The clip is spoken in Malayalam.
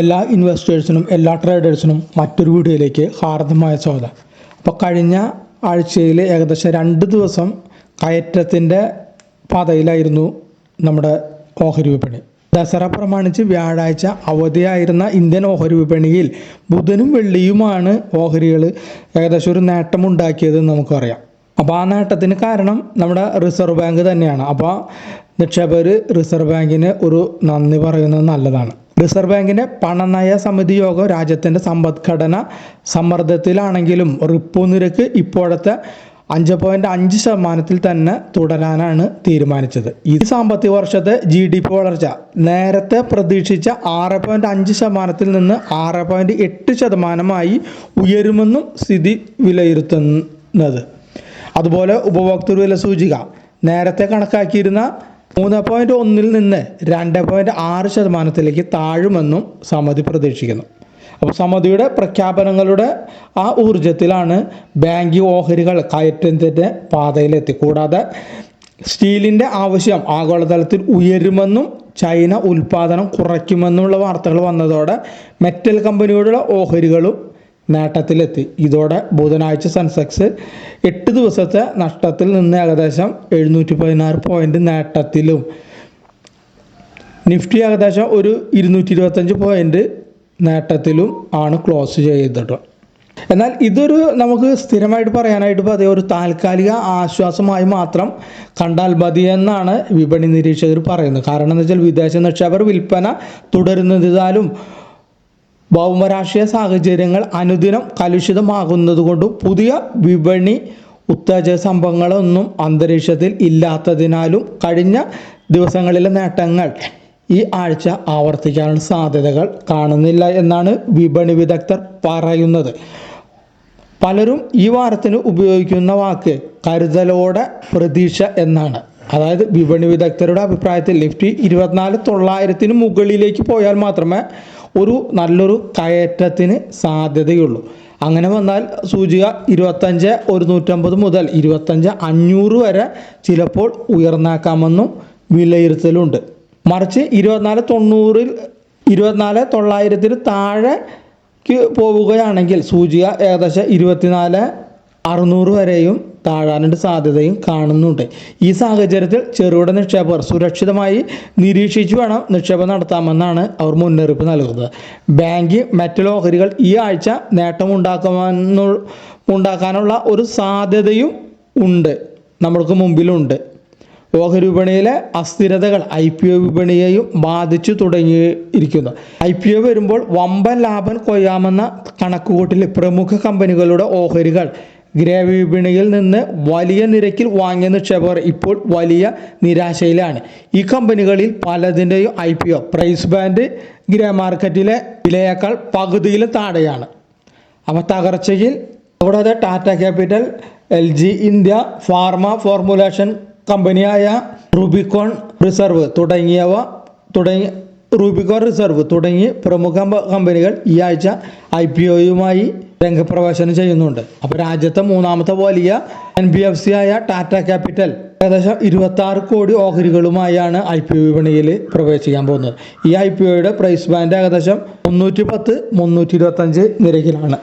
എല്ലാ ഇൻവെസ്റ്റേഴ്സിനും എല്ലാ ട്രേഡേഴ്സിനും മറ്റൊരു വീഡിയോയിലേക്ക് ഹാർദമായ സ്വാഗതം. അപ്പോൾ കഴിഞ്ഞ ആഴ്ചയിൽ ഏകദേശം രണ്ട് ദിവസം കയറ്റത്തിന്റെ പാതയിലായിരുന്നു നമ്മുടെ ഓഹരി വിപണി. ദസറ പ്രമാണിച്ച് വ്യാഴാഴ്ച അവധിയായിരുന്ന ഇന്ത്യൻ ഓഹരി വിപണിയിൽ ബുധനും വെള്ളിയുമാണ് ഓഹരികൾ ഏകദേശം ഒരു നേട്ടമുണ്ടാക്കിയതെന്ന് നമുക്കറിയാം അപ്പോൾ ആ നേട്ടത്തിന് കാരണം നമ്മുടെ റിസർവ് ബാങ്ക് തന്നെയാണ്. അപ്പോൾ നിക്ഷേപകർ റിസർവ് ബാങ്കിന് ഒരു നന്ദി പറയുന്നത് നല്ലതാണ്. റിസർവ് ബാങ്കിന്റെ പണനയ സമിതി യോഗം രാജ്യത്തിന്റെ സമ്പദ്ഘടന സമ്മർദ്ദത്തിലാണെങ്കിലും റിപ്പോ നിരക്ക് ഇപ്പോഴത്തെ അഞ്ച് പോയിന്റ് അഞ്ച് ശതമാനത്തിൽ തന്നെ തുടരാനാണ് തീരുമാനിച്ചത്. ഈ സാമ്പത്തിക വർഷത്തെ ജി ഡി പി വളർച്ച നേരത്തെ പ്രതീക്ഷിച്ച ആറ് പോയിന്റ് അഞ്ച് ശതമാനത്തിൽ നിന്ന് ആറ് പോയിന്റ് എട്ട് ശതമാനമായി ഉയരുമെന്നും സ്ഥിതി വിലയിരുത്തുന്നത്. അതുപോലെ ഉപഭോക്തൃ വില സൂചിക നേരത്തെ കണക്കാക്കിയിരുന്ന മൂന്ന് പോയിന്റ് ഒന്നിൽ നിന്ന് രണ്ട് പോയിന്റ് ആറ് ശതമാനത്തിലേക്ക് താഴുമെന്നും സമിതി പ്രതീക്ഷിക്കുന്നു. അപ്പോൾ സമിതിയുടെ പ്രഖ്യാപനങ്ങളുടെ ആ ഊർജത്തിലാണ് ബാങ്കിങ് ഓഹരികൾ കയറ്റത്തിന്റെ പാതയിലെത്തി. കൂടാതെ സ്റ്റീലിന്റെ ആവശ്യം ആഗോളതലത്തിൽ ഉയരുമെന്നും ചൈന ഉൽപ്പാദനം കുറയ്ക്കുമെന്നുള്ള വാർത്തകൾ വന്നതോടെ മെറ്റൽ കമ്പനിയോടുള്ള ഓഹരികളും നേട്ടത്തിലെത്തി. ഇതോടെ ബുധനാഴ്ച സെൻസെക്സ് എട്ട് ദിവസത്തെ നഷ്ടത്തിൽ നിന്ന് ഏകദേശം എഴുന്നൂറ്റി പതിനാറ് പോയിന്റ് നേട്ടത്തിലും. നിഫ്റ്റി ഏകദേശം ഒരു ഇരുന്നൂറ്റി ഇരുപത്തഞ്ച് പോയിന്റ് നേട്ടത്തിലും ആണ് ക്ലോസ് ചെയ്തിട്ട് എന്നാൽ ഇതൊരു നമുക്ക് സ്ഥിരമായിട്ട് പറയാനായിട്ട് പതിയെ ഒരു താൽക്കാലിക ആശ്വാസമായി മാത്രം കണ്ടാൽ മതി എന്നാണ് വിപണി നിരീക്ഷകർ പറയുന്നത്. കാരണം എന്ന് വെച്ചാൽ വിദേശ നിക്ഷേപർ വിൽപ്പന തുടരുന്നതിനാലും ഭൗമരാഷ്ട്രീയ സാഹചര്യങ്ങൾ അനുദിനം കലുഷിതമാകുന്നതുകൊണ്ടും പുതിയ വിപണി ഉത്തേജക സംഭവങ്ങളൊന്നും അന്തരീക്ഷത്തിൽ ഇല്ലാത്തതിനാലും കഴിഞ്ഞ ദിവസങ്ങളിലെ നേട്ടങ്ങൾ ഈ ആഴ്ച ആവർത്തിക്കാനുള്ള സാധ്യതകൾ കാണുന്നില്ല എന്നാണ് വിപണി വിദഗ്ധർ പറയുന്നത്. പലരും ഈ വാരത്തിന് ഉപയോഗിക്കുന്ന വാക്ക് കരുതലോടെ പ്രതീക്ഷ എന്നാണ്. അതായത് വിപണി വിദഗ്ധരുടെ അഭിപ്രായത്തിൽ നിഫ്റ്റി ഇരുപത്തിനാല് തൊള്ളായിരത്തിന് മുകളിലേക്ക് പോയാൽ മാത്രമേ ഒരു നല്ലൊരു കയറ്റത്തിന് സാധ്യതയുള്ളൂ. അങ്ങനെ വന്നാൽ സൂചിക ഇരുപത്തഞ്ച് ഒരുന്നൂറ്റമ്പത് മുതൽ ഇരുപത്തഞ്ച് അഞ്ഞൂറ് വരെ ചിലപ്പോൾ ഉയർന്നേക്കാമെന്നും വിലയിരുത്തലുണ്ട്. മറിച്ച് ഇരുപത്തിനാല് തൊണ്ണൂറിൽ ഇരുപത്തിനാല് തൊള്ളായിരത്തിന് താഴേക്ക് പോവുകയാണെങ്കിൽ സൂചിക ഏകദേശം ഇരുപത്തിനാല് അറുന്നൂറ് വരെയും താഴാനുള്ള സാധ്യതയും കാണുന്നുണ്ട്. ഈ സാഹചര്യത്തിൽ ചെറുകിട നിക്ഷേപകർ സുരക്ഷിതമായി നിരീക്ഷിച്ചു വേണം നിക്ഷേപം നടത്താമെന്നാണ് അവർ മുന്നറിയിപ്പ് നൽകുന്നത്. ബാങ്ക് മറ്റു ലോഹരികൾ ഈ ആഴ്ച നേട്ടമുണ്ടാക്കുമെന്നു ഉണ്ടാക്കാനുള്ള ഒരു സാധ്യതയും ഉണ്ട്. നമ്മൾക്ക് മുമ്പിലുണ്ട്. ഓഹരി വിപണിയിലെ അസ്ഥിരതകൾ ഐ പി ഒ വിപണിയെയും ബാധിച്ചു തുടങ്ങിയിരിക്കുന്നു. ഐ പി ഒ വരുമ്പോൾ വമ്പൻ ലാഭം കൊയ്യാമെന്ന കണക്കുകൂട്ടിൽ പ്രമുഖ കമ്പനികളുടെ ഓഹരികൾ ഗ്രേ വിപണിയിൽ നിന്ന് വലിയ നിരക്കിൽ വാങ്ങിയ നിക്ഷേപകർ ഇപ്പോൾ വലിയ നിരാശയിലാണ്. ഈ കമ്പനികളിൽ പലതിന്റെയും I P O price band grey മാർക്കറ്റിലെ വിലയേക്കാൾ പകുതിയിൽ താഴെയാണ്. അപ്പോൾ തകർച്ചയിൽ കൂടാതെ Tata capital L G India pharma formulation കമ്പനിയായ റുബിക്കോൺ റിസർവ് തുടങ്ങിയവ തുടങ്ങി റൂബിക്കോൺ റിസർവ് തുടങ്ങി പ്രമുഖ കമ്പനികൾ ഈ ആഴ്ച ഐ പി ഒയുമായി രംഗപ്രവേശനം ചെയ്യുന്നുണ്ട്. അപ്പോൾ രാജ്യത്തെ മൂന്നാമത്തെ വലിയ എൻ ബി എഫ് സി ആയ ടാറ്റ ക്യാപിറ്റൽ ഏകദേശം ഇരുപത്തി ആറ് കോടി ഓഹരികളുമായാണ് ഐ പി ഒ വിപണിയിൽ പ്രവേശിക്കാൻ പോകുന്നത്. ഈ ഐ പി ഒയുടെ പ്രൈസ് ബാൻഡ് ഏകദേശം മുന്നൂറ്റി പത്ത് മുന്നൂറ്റി ഇരുപത്തഞ്ച് നിരക്കിലാണ്.